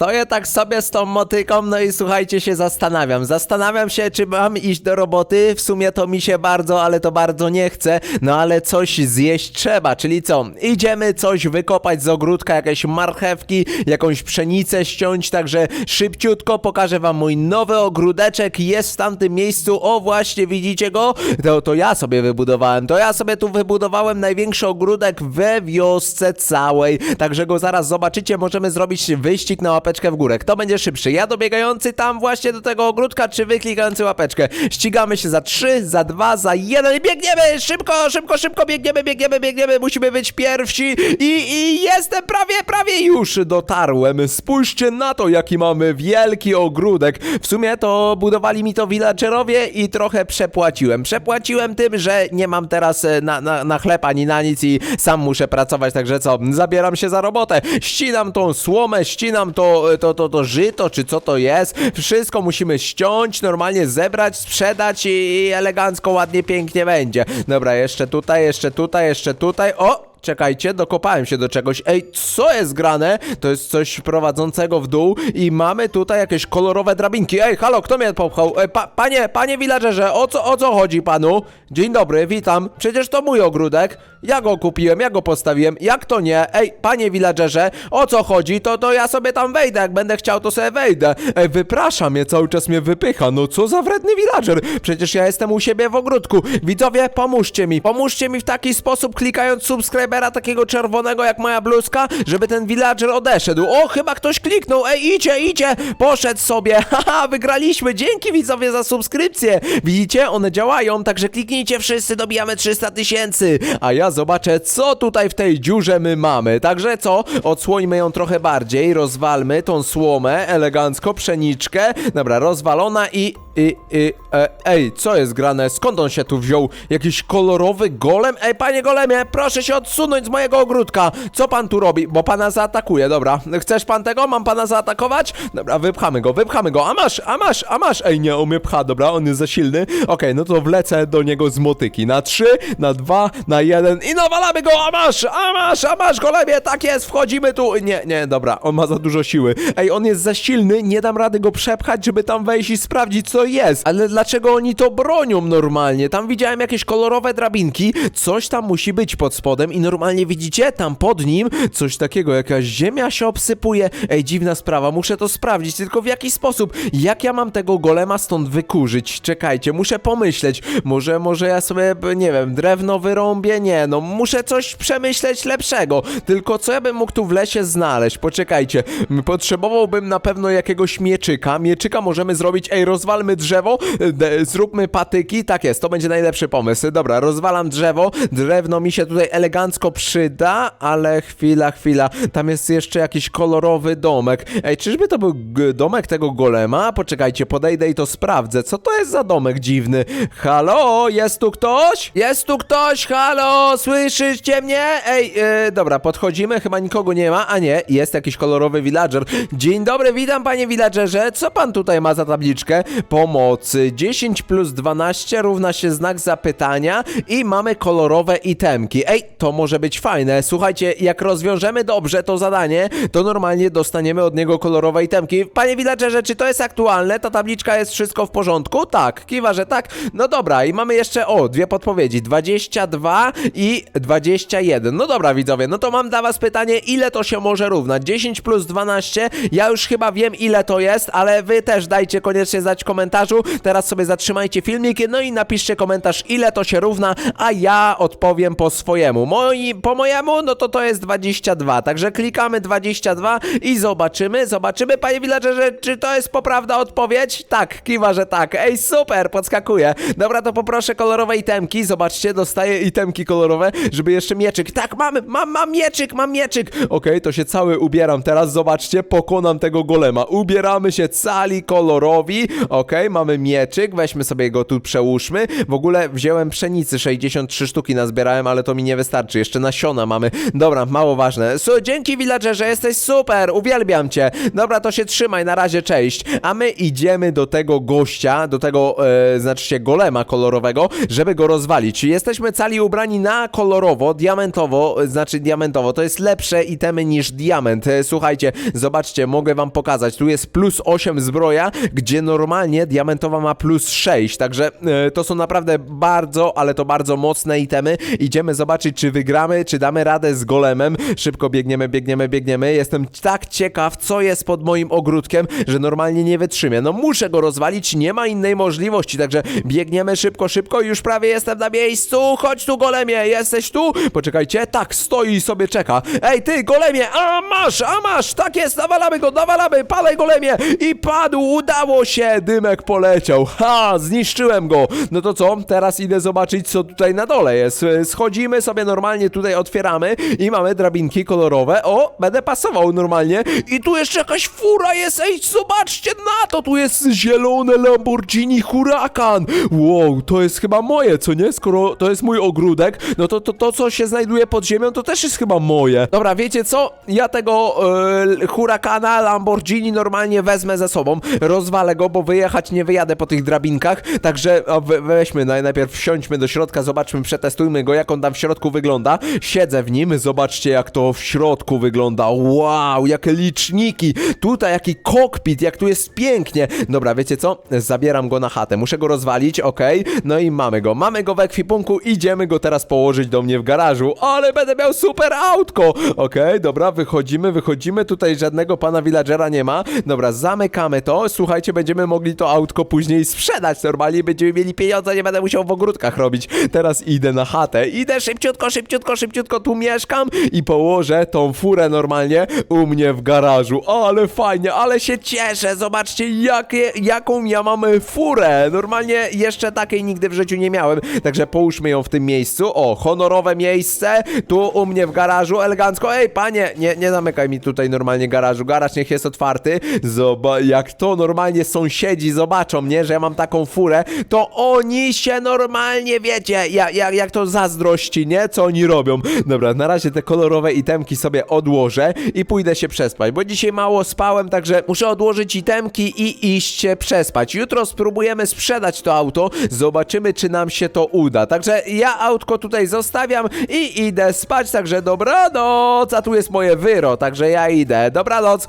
Stoję tak sobie z tą motyką, no i słuchajcie, się zastanawiam. Zastanawiam się, czy mam iść do roboty. W sumie to mi się bardzo, ale to bardzo nie chce. No ale coś zjeść trzeba, czyli co? Idziemy coś wykopać z ogródka, jakieś marchewki, jakąś pszenicę ściąć, także szybciutko pokażę wam mój nowy ogródeczek. Jest w tamtym miejscu, o właśnie, widzicie go? To, to ja sobie wybudowałem, to ja sobie tu wybudowałem największy ogródek we wiosce całej. Także go zaraz zobaczycie, możemy zrobić wyścig na łapeczkę w górę. Kto będzie szybszy? Ja dobiegający tam właśnie do tego ogródka, czy wy klikający łapeczkę? Ścigamy się za 3, za 2, za 1 i biegniemy! Szybko, szybko, szybko biegniemy, biegniemy, biegniemy, musimy być pierwsi i, i jestem prawie, prawie już dotarłem. Spójrzcie na to, jaki mamy wielki ogródek. W sumie to budowali mi to villagerowie i trochę przepłaciłem. Przepłaciłem tym, że nie mam teraz e, na, na, na chleb ani na nic i sam muszę pracować, także co, zabieram się za robotę. Ścinam tą słomę, ścinam to, to, to, to żyto, czy co to jest. Wszystko musimy ściąć, normalnie zebrać, sprzedać i, i elegancko, ładnie, pięknie będzie. Dobra, jeszcze tutaj, jeszcze tutaj, jeszcze tutaj. O! Czekajcie, dokopałem się do czegoś. Ej, co jest grane? To jest coś prowadzącego w dół i mamy tutaj jakieś kolorowe drabinki. Ej, halo, kto mnie popchał? Ej, pa, panie, panie villagerze, o co, o co chodzi panu? Dzień dobry, witam. Przecież to mój ogródek. Ja go kupiłem, ja go postawiłem. Jak to nie? Ej, panie villagerze, o co chodzi? To, to ja sobie tam wejdę. Jak będę chciał, to sobie wejdę. Ej, wyprasza mnie, cały czas mnie wypycha. No co za wredny villager? Przecież ja jestem u siebie w ogródku. Widzowie, pomóżcie mi. Pomóżcie mi w taki sposób, klikając subskrybera takiego czerwonego jak moja bluzka, żeby ten villager odeszedł. O, chyba ktoś kliknął. Ej, idzie, idzie. Poszedł sobie. Haha, wygraliśmy. Dzięki widzowie za subskrypcję. Widzicie? One działają, także kliknijcie wszyscy, dobijamy 300 tysięcy. A ja zobaczę, co tutaj w tej dziurze my mamy. Także co? Odsłońmy ją trochę bardziej, rozwalmy tą słomę, elegancko, pszeniczkę. Dobra, rozwalona i... i, i e, ej, co jest grane? Skąd on się tu wziął? Jakiś kolorowy golem? Ej, panie golemie, proszę się odsunąć z mojego ogródka. Co pan tu robi? Bo pana zaatakuje, dobra. Chcesz pan tego? Mam pana zaatakować? Dobra, wypchamy go, wypchamy go. A masz, a masz, a masz. Ej, nie, on mnie pcha, dobra, on jest za silny. Okej, no to wlecę do niego z motyki. Na trzy, na dwa, na jeden i nawalamy go. A masz, a masz, a masz, golemie, tak jest, wchodzimy tu. Nie, nie, dobra, on ma za dużo siły. Ej, on jest za silny, nie dam rady go przepchać, żeby tam wejść i sprawdzić, co jest. Ale dlaczego oni to bronią normalnie? Tam widziałem jakieś kolorowe drabinki, coś tam musi być pod spodem i normalnie widzicie, tam pod nim coś takiego, jakaś ziemia się obsypuje. Ej, dziwna sprawa, muszę to sprawdzić, tylko w jaki sposób? Jak ja mam tego golema stąd wykurzyć? Czekajcie, muszę pomyśleć. Może, może ja sobie, nie wiem, drewno wyrąbię? Nie, no muszę coś przemyśleć lepszego. Tylko co ja bym mógł tu w lesie znaleźć? Poczekajcie, potrzebowałbym na pewno jakiegoś mieczyka. Mieczyka możemy zrobić, ej, rozwalmy drzewo, zróbmy patyki, tak jest, to będzie najlepszy pomysł. Dobra, rozwalam drzewo, drewno mi się tutaj elegancko przyda, ale chwila, chwila, tam jest jeszcze jakiś kolorowy domek. Ej, czyżby to był domek tego golema? Poczekajcie, podejdę i to sprawdzę. Co to jest za domek dziwny? Halo, jest tu ktoś? Jest tu ktoś? Halo, słyszycie mnie? Ej, e, dobra, podchodzimy, chyba nikogo nie ma, a nie, jest jakiś kolorowy villager. Dzień dobry, witam panie villagerze. Co pan tutaj ma za tabliczkę? Pomocy. 10 plus 12 równa się znak zapytania i mamy kolorowe itemki. Ej, to może być fajne. Słuchajcie, jak rozwiążemy dobrze to zadanie, to normalnie dostaniemy od niego kolorowe itemki. Panie villagerze, czy to jest aktualne? Ta tabliczka jest wszystko w porządku? Tak, kiwa, że tak. No dobra, i mamy jeszcze, o, dwie podpowiedzi. 22 i 21. No dobra, widzowie, no to mam dla was pytanie, ile to się może równać? 10 plus 12, ja już chyba wiem, ile to jest, ale wy też dajcie koniecznie znać w komentarzu. Teraz sobie zatrzymajcie filmik, no i napiszcie komentarz, ile to się równa, a ja odpowiem po swojemu. Moi, po mojemu, no to to jest 22, także klikamy 22 i zobaczymy, zobaczymy, panie villagerze, czy to jest poprawna odpowiedź? Tak, kiwa, że tak. Ej, super, podskakuje. Dobra, to poproszę kolorowe itemki, zobaczcie, dostaję itemki kolorowe, żeby jeszcze mieczyk. Tak, mamy, mam, mam mieczyk, mam mieczyk. Okej, to się cały ubieram teraz, zobaczcie, pokonam tego golema. Ubieramy się cali kolorowi, okej, mamy mieczyk, weźmy sobie go tu, przełóżmy. W ogóle wziąłem pszenicy, 63 sztuki nazbierałem, ale to mi nie wystarczy jeszcze. Jeszcze nasiona mamy. Dobra, mało ważne. Su, dzięki villagerze, jesteś super, uwielbiam cię. Dobra, to się trzymaj, na razie, cześć. A my idziemy do tego gościa, do tego, e, znaczy się golema kolorowego, żeby go rozwalić. Jesteśmy cali ubrani na kolorowo, diamentowo, e, znaczy diamentowo, to jest lepsze itemy niż diament. E, Słuchajcie, zobaczcie, mogę wam pokazać, tu jest plus 8 zbroja, gdzie normalnie diamentowa ma plus 6, także e, to są naprawdę bardzo, ale to bardzo mocne itemy. Idziemy zobaczyć, czy wygramy, czy damy radę z golemem. Szybko biegniemy, biegniemy, biegniemy. Jestem tak ciekaw, co jest pod moim ogródkiem, że normalnie nie wytrzymię. No muszę go rozwalić, nie ma innej możliwości, także biegniemy szybko, szybko, już prawie jestem na miejscu. Chodź tu, golemie, jesteś tu? Poczekajcie, tak, stoi i sobie czeka. Ej, ty, golemie, a masz, a masz, tak jest, nawalamy go, nawalamy, palej golemie i padł, udało się, dymek poleciał. Ha, zniszczyłem go. No to co, teraz idę zobaczyć, co tutaj na dole jest. Schodzimy sobie normalnie, tutaj otwieramy i mamy drabinki kolorowe. O, będę pasował normalnie. I tu jeszcze jakaś fura jest, ej, zobaczcie na to, tu jest zielone Lamborghini Huracan. Wow, to jest chyba moje, co nie? Skoro to jest mój ogródek, no to to, to co się znajduje pod ziemią, to też jest chyba moje. Dobra, wiecie co? Ja tego e, Huracana Lamborghini normalnie wezmę ze sobą, rozwalę go, bo wyjechać nie wyjadę po tych drabinkach, także a, we, weźmy, naj- najpierw wsiądźmy do środka, zobaczmy, przetestujmy go, jak on tam w środku wygląda. Siedzę w nim, zobaczcie jak to w środku wygląda. Wow, jakie liczniki, tutaj jaki kokpit, jak tu jest pięknie. Dobra, wiecie co? Zabieram go na chatę, muszę go rozwalić, okej, no i mamy go. Mamy go w ekwipunku, idziemy go teraz położyć do mnie w garażu, ale będę miał super autko. Okej, dobra, wychodzimy, wychodzimy, tutaj żadnego pana villagera nie ma. Dobra, zamykamy to, słuchajcie, będziemy mogli to autko później sprzedać normalnie, będziemy mieli pieniądze, nie będę musiał w ogródkach robić. Teraz idę na chatę, idę szybciutko, szybciutko, szybciutko, tu mieszkam i położę tą furę normalnie u mnie w garażu. Ale fajnie, ale się cieszę, zobaczcie jakie, jaką ja mam furę. Normalnie jeszcze takiej nigdy w życiu nie miałem, także połóżmy ją w tym miejscu. O, honorowe miejsce, tu u mnie w garażu, elegancko. Ej, panie, nie, nie zamykaj mi tutaj normalnie garażu, garaż niech jest otwarty. Zobacz, jak to normalnie sąsiedzi zobaczą mnie, że ja mam taką furę, to oni się normalnie, wiecie, jak, jak, jak to zazdrości, nie? Co oni robią. Dobra, na razie te kolorowe itemki sobie odłożę i pójdę się przespać, bo dzisiaj mało spałem, także muszę odłożyć itemki i iść się przespać. Jutro spróbujemy sprzedać to auto, zobaczymy, czy nam się to uda. Także ja autko tutaj zostawiam i idę spać, także dobranoc, a tu jest moje wyro, także ja idę. Dobranoc.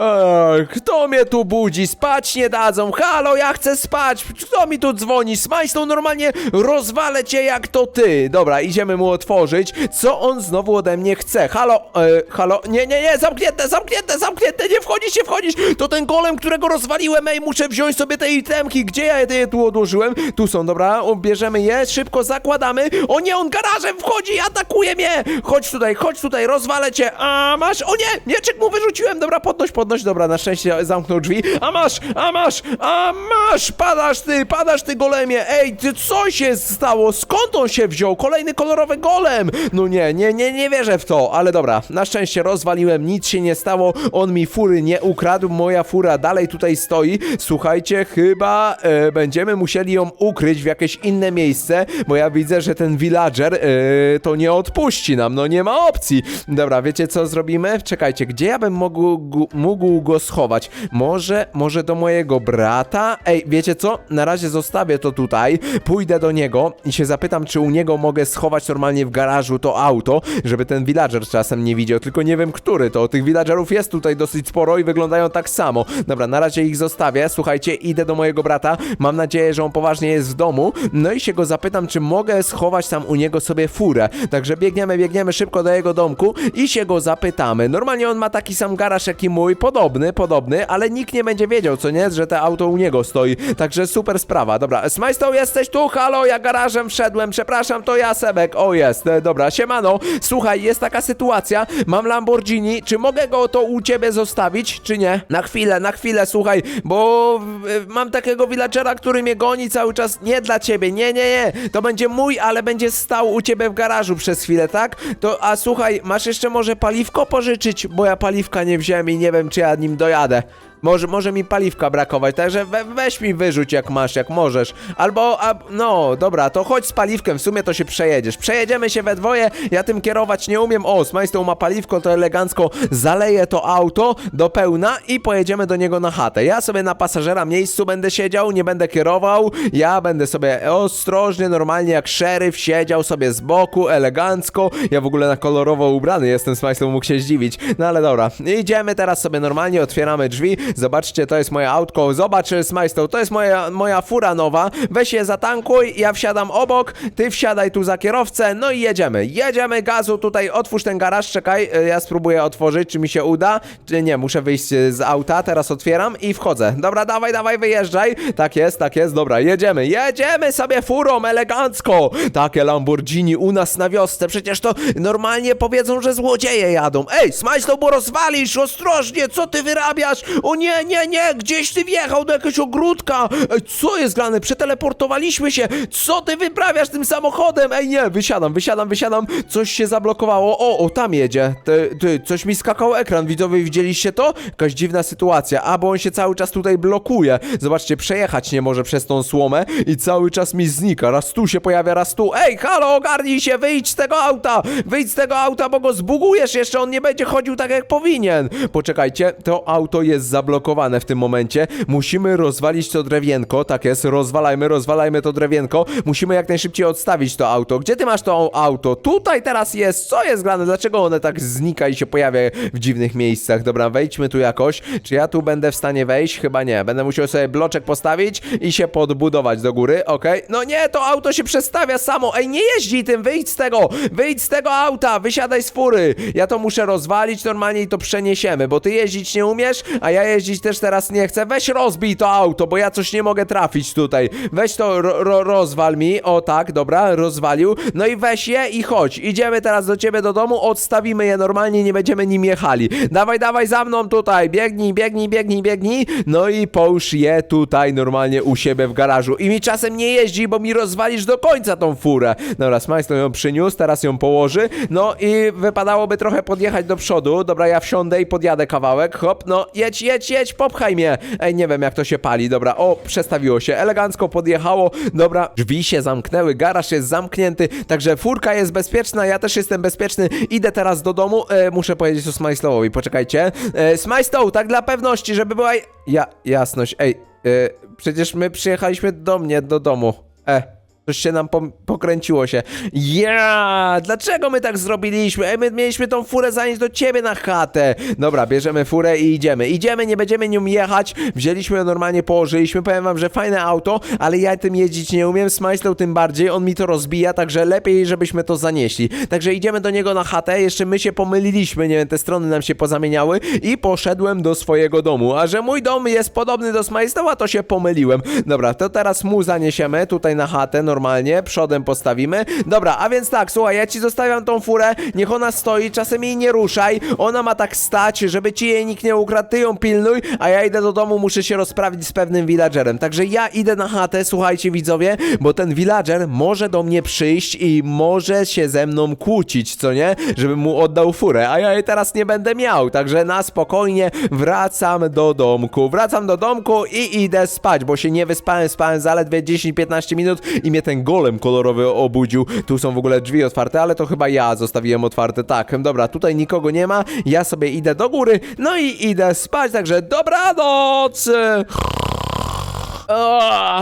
Eee, kto mnie tu budzi? Spać nie dadzą. Halo, ja chcę spać. Kto mi tu dzwoni? Smajstą normalnie rozwalę cię jak to ty. Dobra, idziemy mu otworzyć. Co on znowu ode mnie chce? Halo, e, halo, nie, nie, nie, zamknięte, zamknięte, zamknięte, nie wchodzić, nie wchodzić. To ten golem, którego rozwaliłem. Ej, muszę wziąć sobie te itemki. Gdzie ja je tu odłożyłem? Tu są, dobra, bierzemy je, szybko zakładamy. O nie, on garażem wchodzi i atakuje mnie. Chodź tutaj, chodź tutaj, rozwalę cię. A masz, o nie, mieczek mu wyrzuciłem. Dobra, podnoś, podnoś, dobra, na szczęście zamknął drzwi. A masz, a masz, a masz, padasz ty, padasz ty golemie. Ej, ty, co się stało? Skąd on się wziął? Kolejny kolorowy golem. No nie, nie, nie, nie wierzę w to, ale dobra, na szczęście rozwaliłem, nic się nie stało. On mi fury nie ukradł, moja fura dalej tutaj stoi. Słuchajcie, chyba e, będziemy musieli ją ukryć w jakieś inne miejsce, bo ja widzę, że ten villager e, to nie odpuści nam, no nie ma opcji. Dobra, wiecie co zrobimy? Czekajcie, gdzie ja bym mógł, gu- mógł go schować? Może, może do mojego brata? Ej, wiecie co? Na razie zostawię to tutaj, pójdę do niego i się zapytam, czy u niego mogę schować normalnie w garażu to auto, żeby ten villager czasem nie widział, tylko nie wiem, który to. Tych villagerów jest tutaj dosyć sporo i wyglądają tak samo. Dobra, na razie ich zostawię. Słuchajcie, idę do mojego brata. Mam nadzieję, że on poważnie jest w domu. No i się go zapytam, czy mogę schować tam u niego sobie furę. Także biegniemy, biegniemy szybko do jego domku i się go zapytamy. Normalnie on ma taki sam garaż jak i mój. Podobny, podobny, ale nikt nie będzie wiedział, co nie, że to auto u niego stoi. Także super sprawa. Dobra, Smajstow, jesteś tu? Halo, ja garażem wszedłem, przepraszam, to ja, Sebek. O, jest, e, dobra, siemano. Słuchaj, jest taka sytuacja, mam Lamborghini, czy mogę go to u ciebie zostawić, czy nie? Na chwilę, na chwilę, słuchaj, bo e, mam takiego villagera, który mnie goni cały czas, nie dla ciebie, nie, nie, nie, to będzie mój, ale będzie stał u ciebie w garażu przez chwilę, tak? To, a słuchaj, masz jeszcze może paliwko pożyczyć, bo ja paliwka nie wziąłem i nie wiem, czy ja nim dojadę. Może, może mi paliwka brakować, także we, weź mi wyrzuć jak masz, jak możesz. Albo, a, no dobra, to chodź z paliwkiem, w sumie to się przejedziesz. Przejedziemy się we dwoje, ja tym kierować nie umiem. O, Smajstow ma paliwko, to elegancko zaleję to auto do pełna i pojedziemy do niego na chatę. Ja sobie na pasażera miejscu będę siedział, nie będę kierował, ja będę sobie ostrożnie, normalnie jak szeryf siedział sobie z boku, elegancko. Ja w ogóle na kolorowo ubrany jestem, Smajstow mógł się zdziwić. No ale dobra, idziemy teraz sobie normalnie, otwieramy drzwi. Zobaczcie, to jest moje autko. Zobacz, Smajstow, to jest moja, moja fura nowa. Weź je zatankuj, ja wsiadam obok, ty wsiadaj tu za kierowcę, no i jedziemy. Jedziemy, gazu tutaj, otwórz ten garaż, czekaj, y, ja spróbuję otworzyć, czy mi się uda. Czy nie, muszę wyjść y, z auta, teraz otwieram i wchodzę. Dobra, dawaj, dawaj, wyjeżdżaj. Tak jest, tak jest, dobra, jedziemy. Jedziemy sobie furą, elegancko. Takie Lamborghini u nas na wiosce, przecież to normalnie powiedzą, że złodzieje jadą. Ej, Smajstow, bo rozwalisz, ostrożnie, co ty wyrabiasz? O nie, nie, nie, gdzieś ty wjechał do jakiegoś ogródka. Ej, co jest grane? Przeteleportowaliśmy się. Co ty wyprawiasz tym samochodem? Ej, nie, wysiadam, wysiadam, wysiadam. Coś się zablokowało. O, o, tam jedzie. Ty, ty, coś mi skakał ekran. Widzowie, widzieliście to? Jakaś dziwna sytuacja. A, bo on się cały czas tutaj blokuje. Zobaczcie, przejechać nie może przez tą słomę i cały czas mi znika. Raz tu się pojawia, raz tu. Ej, halo, ogarnij się, wyjdź z tego auta. Wyjdź z tego auta, bo go zbugujesz jeszcze. On nie będzie chodził tak, jak powinien. Poczekajcie, to auto jest zablokowane w tym momencie. Musimy rozwalić to drewienko. Tak jest, rozwalajmy, rozwalajmy to drewienko. Musimy jak najszybciej odstawić to auto. Gdzie ty masz to auto? Tutaj teraz jest. Co jest grane? Dlaczego one tak znika i się pojawia w dziwnych miejscach? Dobra, wejdźmy tu jakoś. Czy ja tu będę w stanie wejść? Chyba nie. Będę musiał sobie bloczek postawić i się podbudować do góry. Okej. No nie, to auto się przestawia samo. Ej, nie jeździ tym, wyjdź z tego. Wyjdź z tego auta, wysiadaj z fury. Ja to muszę rozwalić normalnie i to przeniesiemy, bo ty jeździć nie umiesz, a ja jeździć też teraz nie chcę. Weź rozbij to auto, bo ja coś nie mogę trafić tutaj. Weź to, ro, ro, rozwal mi. O tak, dobra, rozwalił. No i weź je i chodź. Idziemy teraz do ciebie do domu, odstawimy je normalnie, nie będziemy nim jechali. Dawaj, dawaj za mną tutaj. Biegnij, biegnij, biegnij, biegnij. No i połóż je tutaj normalnie u siebie w garażu. I mi czasem nie jeździ, bo mi rozwalisz do końca tą furę. Dobra, Smajslow ją przyniósł, teraz ją położy. No i wypadałoby trochę podjechać do przodu. Dobra, ja wsiądę i podjadę kawałek. Hop, no jedź, jedź, jedź, popchaj mnie. Ej, nie wiem jak to się pali. Dobra, o, przestawiło się. Elegancko podjechało. Dobra, drzwi się zamknęły, garaż jest zamknięty, także furka jest bezpieczna, ja też jestem bezpieczny. Idę teraz do domu. E, muszę powiedzieć o Smajslowowi, poczekajcie. E, Smajslow, tak dla pewności, żeby była... Ja, jasność, ej, e, przecież my przyjechaliśmy do mnie, do domu. E. Coś się nam pokręciło się. Ja! Dlaczego my tak zrobiliśmy? Ej, my mieliśmy tą furę zanieść do ciebie na chatę. Dobra, bierzemy furę i idziemy. Idziemy, nie będziemy nią jechać. Wzięliśmy ją normalnie, położyliśmy. Powiem wam, że fajne auto, ale ja tym jeździć nie umiem. Smajslow tym bardziej. On mi to rozbija, także lepiej, żebyśmy to zanieśli. Także idziemy do niego na chatę. Jeszcze my się pomyliliśmy, nie wiem, te strony nam się pozamieniały i poszedłem do swojego domu. A że mój dom jest podobny do Smajslowa, to się pomyliłem. Dobra, to teraz mu zaniesiemy tutaj na chatę przodem postawimy. Dobra, a więc tak, słuchaj, ja ci zostawiam tą furę, niech ona stoi, czasem jej nie ruszaj. Ona ma tak stać, żeby ci jej nikt nie ukradł, ty ją pilnuj, a ja idę do domu, muszę się rozprawić z pewnym villagerem. Także ja idę na chatę, słuchajcie widzowie, bo ten villager może do mnie przyjść i może się ze mną kłócić, co nie? Żebym mu oddał furę, a ja jej teraz nie będę miał. Także na spokojnie wracam do domku. Wracam do domku i idę spać, bo się nie wyspałem, spałem zaledwie 10-15 minut i mnie ten golem kolorowy obudził. Tu są w ogóle drzwi otwarte, ale to chyba ja zostawiłem otwarte. Tak, dobra, tutaj nikogo nie ma. Ja sobie idę do góry, no i idę spać, także dobranoc!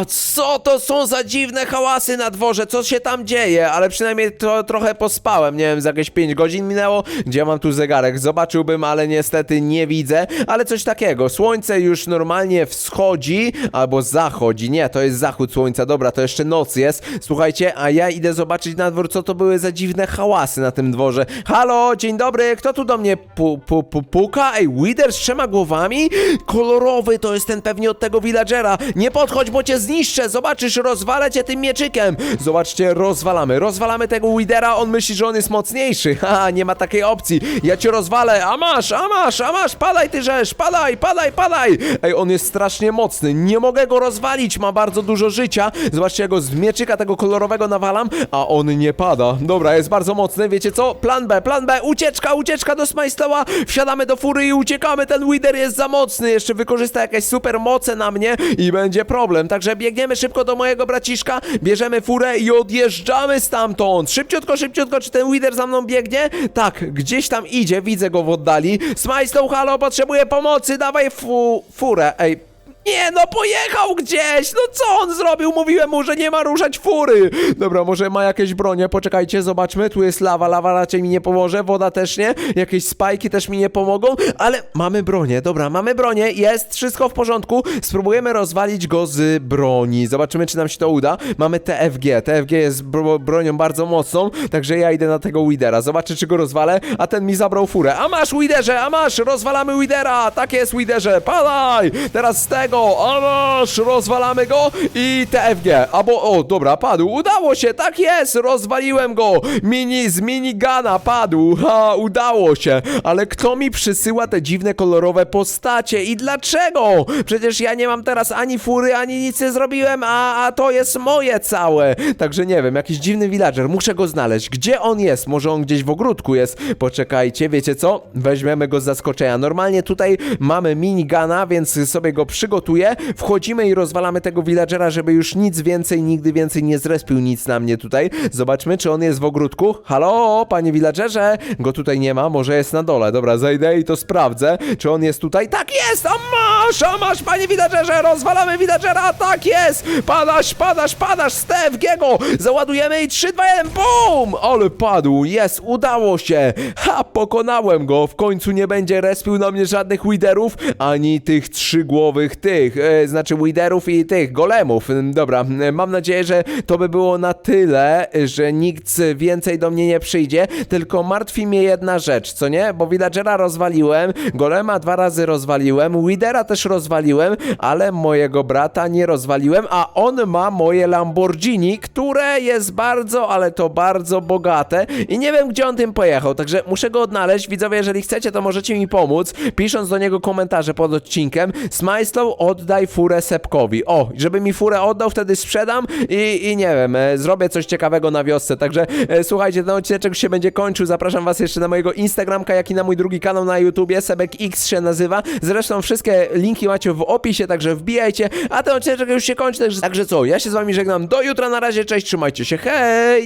Co to są za dziwne hałasy na dworze? Co się tam dzieje? Ale przynajmniej trochę pospałem. Nie wiem, z jakieś 5 godzin minęło. Gdzie mam tu zegarek? Zobaczyłbym, ale niestety nie widzę. Ale coś takiego. Słońce już normalnie wschodzi albo zachodzi. Nie, to jest zachód słońca. Dobra, to jeszcze noc jest. Słuchajcie, a ja idę zobaczyć na dwór, co to były za dziwne hałasy na tym dworze. Halo, dzień dobry. Kto tu do mnie pu, pu, pu, puka? Ej, Wither z trzema głowami? Kolorowy to jest ten pewnie od tego villagera. Nie podchodź, bo cię zniszczę. Zobaczysz, rozwalę cię tym mieczykiem. Zobaczcie, rozwalamy. Rozwalamy tego Widera. On myśli, że on jest mocniejszy. Haha, nie ma takiej opcji. Ja cię rozwalę. A masz, a masz, a masz. Padaj ty rzesz. Padaj, padaj, padaj. Ej, on jest strasznie mocny. Nie mogę go rozwalić. Ma bardzo dużo życia. Zobaczcie, ja go z mieczyka tego kolorowego nawalam, a on nie pada. Dobra, jest bardzo mocny. Wiecie co? Plan B, plan B. Ucieczka, ucieczka do Smajstoła. Wsiadamy do fury i uciekamy. Ten Wider jest za mocny. Jeszcze wykorzysta jakieś super moce na mnie i będzie problem. Także biegniemy szybko do mojego braciszka, bierzemy furę i odjeżdżamy stamtąd. Szybciutko, szybciutko. Czy ten Wider za mną biegnie? Tak, gdzieś tam idzie. Widzę go w oddali. Smajstoł, halo, potrzebuję pomocy. Dawaj fu furę. Ej, nie, no pojechał gdzieś! No co on zrobił? Mówiłem mu, że nie ma ruszać fury! Dobra, może ma jakieś bronie, poczekajcie, zobaczmy. Tu jest lawa, lawa raczej mi nie pomoże, woda też nie, jakieś spajki też mi nie pomogą, ale mamy bronię, dobra, mamy bronię, jest wszystko w porządku. Spróbujemy rozwalić go z broni. Zobaczymy, czy nam się to uda. Mamy TFG, TFG jest bro bronią bardzo mocną, także ja idę na tego Widera. Zobaczę, czy go rozwalę, a ten mi zabrał furę. A masz, Widerze, a masz! Rozwalamy Widera! Tak jest, Widerze, padaj! Teraz z tego, a masz! Rozwalamy go i TFG. Albo, o, dobra, padł. Udało się, tak jest! Rozwaliłem go! Mini z minigana padł. Ha, udało się. Ale kto mi przysyła te dziwne, kolorowe postacie i dlaczego? Przecież ja nie mam teraz ani fury, ani nic nie zrobiłem, a, a to jest moje całe. Także nie wiem, jakiś dziwny villager. Muszę go znaleźć. Gdzie on jest? Może on gdzieś w ogródku jest? Poczekajcie, wiecie co? Weźmiemy go z zaskoczenia. Normalnie tutaj mamy minigana, więc sobie go przygotuję. Wchodzimy i rozwalamy tego villagera, żeby już nic więcej, nigdy więcej nie zrespił nic na mnie tutaj. Zobaczmy, czy on jest w ogródku. Halo, panie villagerze? Go tutaj nie ma, może jest na dole. Dobra, zajdę i to sprawdzę, czy on jest tutaj. Tak jest! A masz, a masz, panie villagerze! Rozwalamy villagera, tak jest! Padasz, padasz, padasz z TFG-go! Załadujemy i 3, 2, 1, BUM! Ale padł, jest, udało się! Ha, pokonałem go! W końcu nie będzie respił na mnie żadnych widerów, ani tych trzygłowych tych, e, znaczy widerów i tych golemów. Dobra, e, mam nadzieję, że to by było na tyle, że nikt więcej do mnie nie przyjdzie, tylko martwi mnie jedna rzecz, co nie? Bo villagera rozwaliłem, golema dwa razy rozwaliłem, widera też rozwaliłem, ale mojego brata nie rozwaliłem, a on ma moje Lamborghini, które jest bardzo, ale to bardzo bogate i nie wiem, gdzie on tym pojechał, także muszę go odnaleźć. Widzowie, jeżeli chcecie, to możecie mi pomóc, pisząc do niego komentarze pod odcinkiem. Smajslow, oddaj furę Sepkowi. O, żeby mi furę oddał, wtedy sprzedam i, i nie wiem, e, zrobię coś ciekawego na wiosce. Także e, słuchajcie, ten odcinek się będzie kończył. Zapraszam was jeszcze na mojego Instagramka, jak i na mój drugi kanał na YouTubie. Sebek X się nazywa. Zresztą wszystkie linki macie w opisie, także wbijajcie. A ten odcinek już się kończy, także, także co, ja się z wami żegnam. Do jutra, na razie, cześć, trzymajcie się, hej!